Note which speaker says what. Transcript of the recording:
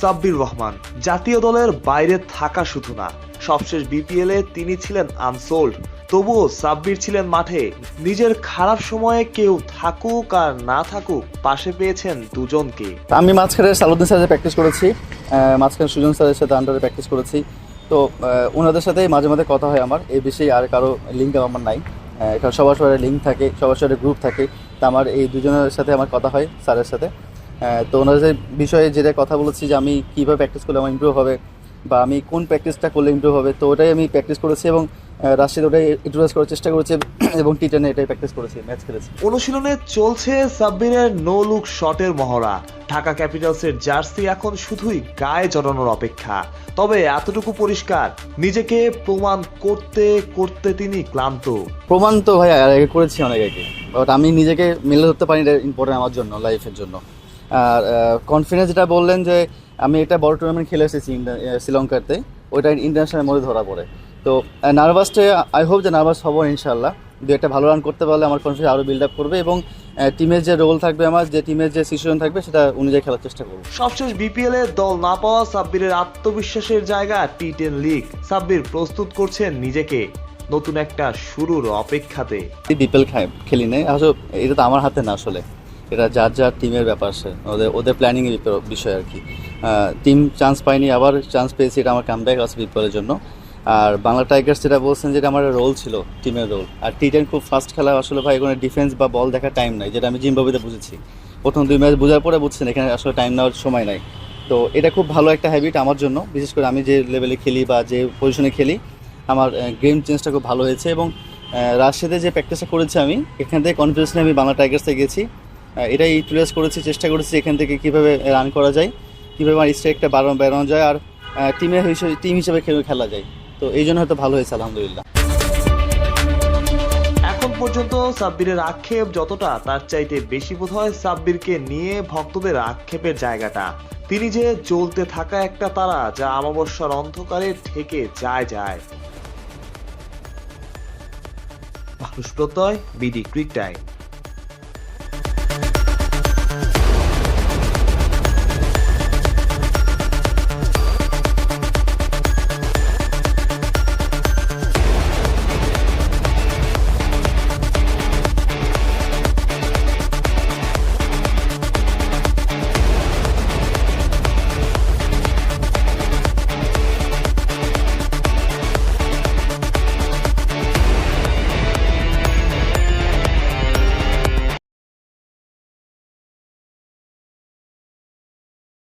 Speaker 1: সাব্বির রহমান। জাতীয় দলের বাইরে থাকা শুধু না, সবশেষ বিপিএল এ তিনি ছিলেন আনসোল্ড। তবুও সাব্বির ছিলেন মাঠে। নিজের খারাপ সময়ে কেউ থাকুক আর না থাকুক, পাশে পেয়েছেন দুজনকে।
Speaker 2: আমি মাঝখানে সালুদ্দিন স্যারের প্র্যাকটিস করেছি মাঝখানে সুজন স্যারের সাথে আন্ডারে প্র্যাকটিস করেছি। তো ওনাদের সাথে মাঝে মাঝে কথা হয় আমার। এই বিষয়ে আর কারও লিঙ্ক আমার নাই। কারণ সবার সবার লিঙ্ক থাকে, সবার সবার গ্রুপ থাকে। তা আমার এই দুজনের সাথে আমার কথা হয় স্যারের সাথে। তো ওনাদের বিষয়ে যেটা কথা বলেছি যে আমি কীভাবে প্র্যাকটিস করলে আমার ইমপ্রুভ হবে বা আমি কোন প্র্যাকটিসটা করলে ইমপ্রুভ হবে তো ওটাই আমি প্র্যাকটিস করেছি এবং রাশিদ ওটাই ইউটিলাইজ করার চেষ্টা করেছি এবং টি টেনে এটাই প্র্যাকটিস করেছি ম্যাচ খেলেছি।
Speaker 1: অনুশীলনে চলছে সাব্বিরের নো লুক শটের মহড়া। ঢাকা ক্যাপিটালসের জার্সি এখন শুধুই গায়ে জড়ানোর অপেক্ষা। তবে এতটুকু পরিষ্কার নিজেকে প্রমাণ করতে করতে তিনি ক্লান্ত।
Speaker 2: প্রমাণ তো ভাই করেছি অনেক আগে। বাট আমি নিজেকে মেলে ধরতে পারি ইম্পর্টেন্ট আমার জন্য লাইফের জন্য। আর কনফিডেন্স যেটা বললেন যে আমি একটা বড় টুর্নামেন্ট খেলে এসেছি শ্রীলঙ্কাতে ওইটা ইন্টারন্যাশনাল মধ্যে ধরা পড়ে। তো নার্ভাসটা আই হোপ যে নার্ভাস হব ইনশাল্লাহ দু একটা ভালো রান করতে পারলে আমার কনফিডেন্স আরও বিল্ড আপ করবে এবং টিমের যে রোল থাকবে আমার যে টিমের যে সিচুয়েশন থাকবে সেটা অনুযায়ী খেলার চেষ্টা করব।
Speaker 1: সবশেষ বিপিএল এ দল না পাওয়া সাব্বিরের আত্মবিশ্বাসের জায়গা টি টেন লিগ সাব্বির প্রস্তুত করছেন নিজেকে। নতুন একটা শুরুর অপেক্ষাতে।
Speaker 2: বিপিএল খেলি নেই। আসলে এটা তো আমার হাতে না আসলে। এটা যার যার টিমের ব্যাপার সে। ওদের ওদের প্ল্যানিং এর বিষয় আর কি। টিম চান্স পাইনি, আবার চান্স পেয়েছি এটা আমার কামব্যাক আছে বিপিএলের জন্য। আর বাংলা টাইগার্স যেটা বলছেন যেটা আমার রোল ছিল টিমের রোল আর টি টেন খুব ফাস্ট খেলা, আসলে ভাই এখানে ডিফেন্স বা বল দেখার টাইম নাই, যেটা আমি জিম্বাবুতে বুঝেছি। প্রথম দুই ম্যাচ বোঝার পরে বুঝছেন, এখানে আসলে টাইম নেওয়ার সময় নাই। তো এটা খুব ভালো একটা হ্যাবিট আমার জন্য, বিশেষ করে আমি যে লেভেলে খেলি বা যে পজিশনে খেলি, আমার গেম চেঞ্জটা খুব ভালো হয়েছে এবং রাজশাহীতে যে প্র্যাকটিসটা করেছি আমি, এখান থেকে কনফিডেন্স নিয়ে আমি বাংলা টাইগার্সে গেছি। এটাই ইউটিলাইজ করেছি চেষ্টা করেছি এখান থেকে কীভাবে রান করা যায়, কীভাবে আমার স্ট্রাইকটা বাড়ানো বেরোনো যায় আর টিমের হিসেবে টিম হিসেবে খেলে খেলা যায়। তো এই জন্য হয়তো ভালো হয়েছে, আলহামদুলিল্লাহ।
Speaker 1: পর্যন্ত সাব্বিরের আক্ষেপ যতটা, তার চাইতে বেশি বোধ হয় সাব্বিরকে নিয়ে ভক্তদের আক্ষেপের জায়গাটা। তিনি যে জ্বলতে থাকা একটা তারা, যা আমাবস্যার অন্ধকারে ঠেকে যায় যায়। মানুষ প্রত্যয়, বিডি, ক্রিক টাইম।